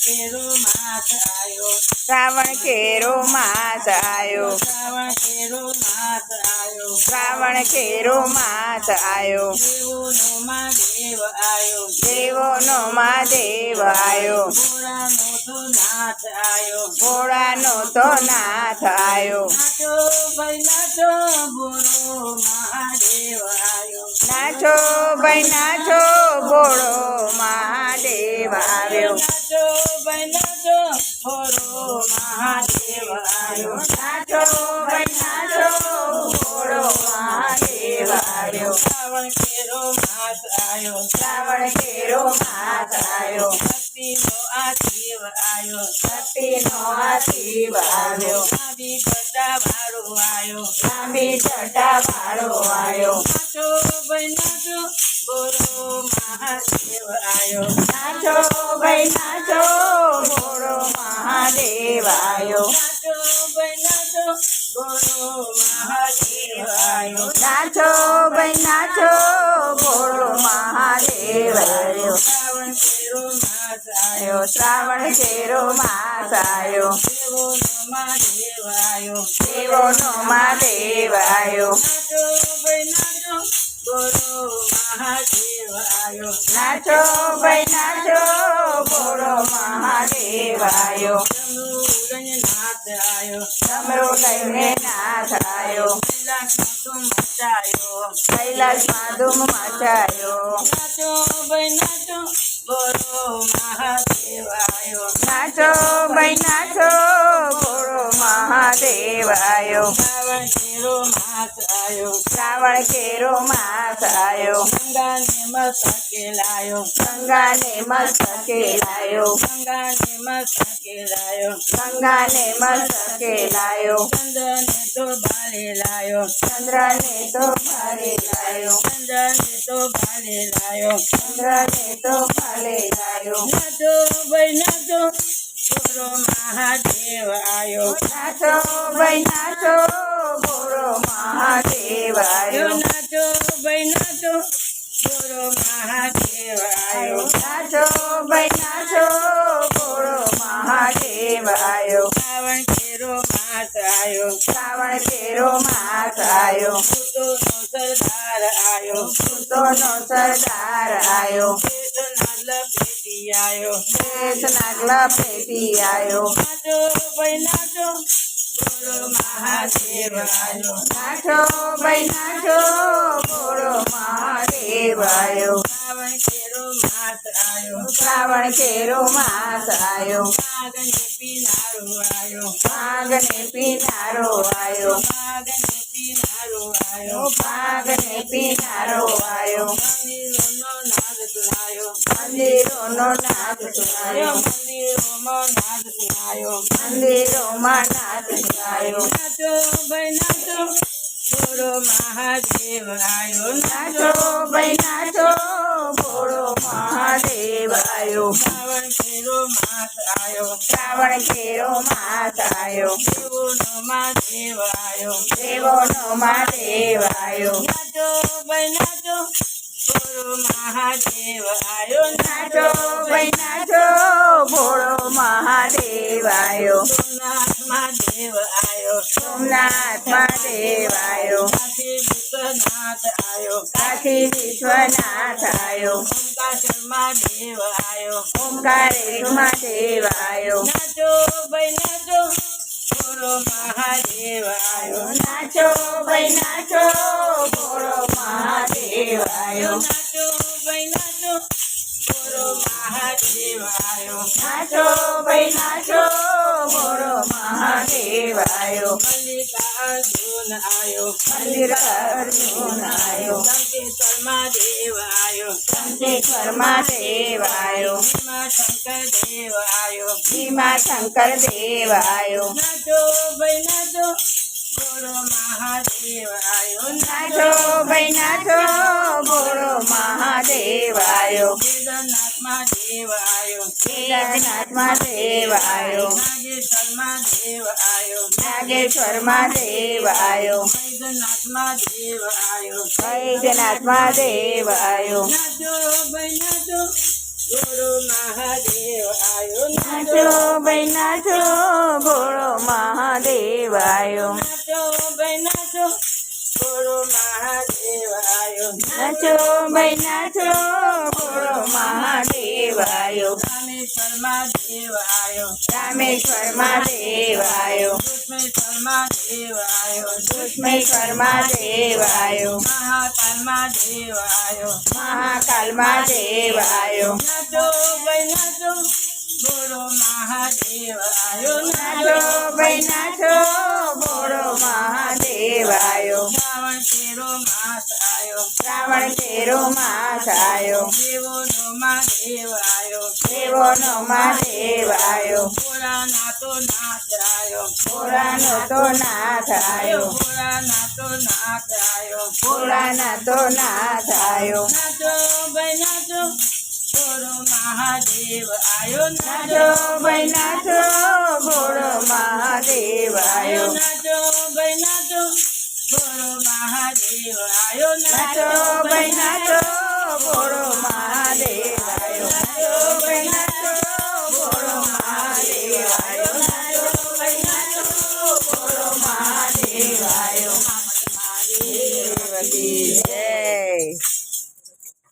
શ્રાવણ ખેરો માસ આયો શ્રાવણ ખેરો માસ આયો શ્રાવણ કેરો માસ આયો દેવોનો માં દેવ આયો દેવોનો મહાદેવ આયો ભોળાનો તો નાથ આયો ભોળાનો તો નાથ આયો નાચો ભાઈ નાચો બોરો મહાદેવ આયો નાચો ભાઈ નાચો ભોળો આયો નાચો ભાઈ નાચો ભોળો મહાદેવ આવ્યો શ્રાવણ કેરો માસ આયો, શ્રાવણ કેરો માસ આયો. ભક્તિનો આ દેવ આયો. ભક્તિનો આવ્યો વાળો વાળો આવ્યો નાચો ભાઈ નાચો મહાદેવ આવ્યો નાચો ભાઈ નાચો ભોળો મહાદેવ આવ્યો શ્રાવણ કેરો માસ આયો આયો શ્રાવણ કેરો માસ આવ્યો દેવોનો મહાદેવ આયો દેવોનો નાચો ભાઈ નાચો ચંદુરંજ નાથ આયો ડમરો લઈને નાથ આવ્યો કૈલાસમાં તો મચાયો. કૈલાસમાં ધૂમ મચાયો. નાચો ભાઈ નાચો બોલો મહાદેવ આયો નાચો ભાઈ નાચો મહાદેવ આવ્યો શ્રાવણ કેરો માસ આયો. શ્રાવણ કેરો માસ આવ્યો ગંગાને મસ્તકે લાયો ગંગાને મસ્તકે લાયો ગંગાને મસ્તકે લાયો ગંગાને મસ્તકે લાયો ચંદ્રને તો બાલે લાયો. ચંદ્રને તો ભારે લાયો. ચંદ્રને તો બાલે લાયો. ચંદ્રને તો ભાલે લાયો. નાચો ભાઈ નાચો. બોલો મહાદેવ આયો. નાચો ભાઈ નાચો ગુરુ મહાદેવ આવ્યો નાચો ભાઈ નાચો ગુરુ મહાદેવ આયો. નાચો ભાઈ નાચો ગુરુ મહાદેવ આવ્યો શ્રાવણ કેરો માસ આયો. શ્રાવણ કેરો માસ આવ્યો ભૂતોનો સરદાર આયો. ભૂતોનો સરદાર આવ્યો કેશનાલ પેટી આયો દેશ નાગલા પેટી આવ્યો નાચો ભાઈ નાચો બોલો મહાદેવ આયો નાચો ભાઈ નાચો ભોળો મહાદેવ આવ્યો શ્રાવણ કેરો માસ આયો શ્રાવણ કેરો માસ આવ્યો માગને પીનારો આવ્યો ભાગને પીનારો આવ્યો માગને પીનારો આયો ભાગને પીનારો આવ્યો મંદિરોનો નાદ સુનાયો મંદિરોનો નાદ સુનાયો મંદિરોમાં નાદ સુનાયો મંદિરોમાં નાદ સુનાયો નાચો ભાઈ નાચો બોલો મહાદેવ આયો નાચો, ભાઈ, નાચો. મહાદેવ આવ્યો શ્રાવણ કેરો માસ આયો. શ્રાવણ કેરો માસ આવ્યો દેવોનો મહાદેવ આયો. દેવોનો મહાદેવ આવ્યો નાચો ભાઈ નાચો બોલો મહાદેવ આયો નાચો. ભાઈ નાચો ભોળો મહાદેવ આયો. સોમનાથ મહાદેવ આયો. સોમનાથ મહાદેવ આયો. કાશી વિશ્વનાથ આયો. કાશી વિશ્વનાથ આયો. ઓમકાશર મહાદેવ આયો. ઓમકારેશ મહાદેવ આયો. નાચો ભાઈ નાચો ભોળો મહાદેવ આયો. નાચો ભાઈ નાચો ભોળો આવ્યો નાચો ભાઈ નાચો. બોલો મહાદેવ આયો નાચો ભાઈ નાચો ભોળો મહાદેવ આવ્યો મલ્લિકાર્જુન આયો. મહાદેવ આયો. શંકેશ્વર મહાદેવ આવ્યો ભીમા શંકર દેવ આયો ભીમા શંકર દેવ આવ્યો નાચો ભાઈ નાચો. બોલો મહાદેવ આયો નાચો ભાઈ નાચો ભોળો મહાદેવ આવ્યો કેદારનાથ મહાદેવ આયો કેદારનાથ મહાદેવ આવ્યો નાગેશ્વર મહાદેવ આયો નાગેશ્વર મહાદેવ આવ્યો વૈદ્યનાથ મહાદેવ આયો વૈદ્યનાથ મહાદેવ આવ્યો નાચો ભાઈ નાચો ગુરુ મહાદેવ આયો નાચો ભાઈ નાચો આયો મહિના છો નાચો મહાદેવાયો. રામેશ્વર મહાદેવ આયો રામેશ્વર મહાદેવ આયો કૃષ્ણેશ્વર મહાદેવ આયો કૃષ્ણેશ્વર મહાદેવ મહાકાલ મહાદેવ મહાકાલ મહાદેવ નાચો ભાઈ નાચો બોલો મહાદેવાયો. નાચો ભાઈ નાચો ભોળો મહાદેવ આયો શ્રાવણ તેરો માસ આયો. શ્રાવણ તેરો માસ આયો. દેવાયો દેવો નો માં દેવાયો આયો. ભોળાનાથો નાથ આયો. ભોળાનો તો નાથ આયો. ભોળાનાથો નાથ આયો. ભોળાના તો નાથ આયો. નાચો ભાઈ નાચો છોરો મહાદેવ આયો નાચો ભાઈ નાચો બોલો મહાદેવ આયો નાચો ભાઈ નાચો બોલો મહાદેવ આયો નાચો ભાઈ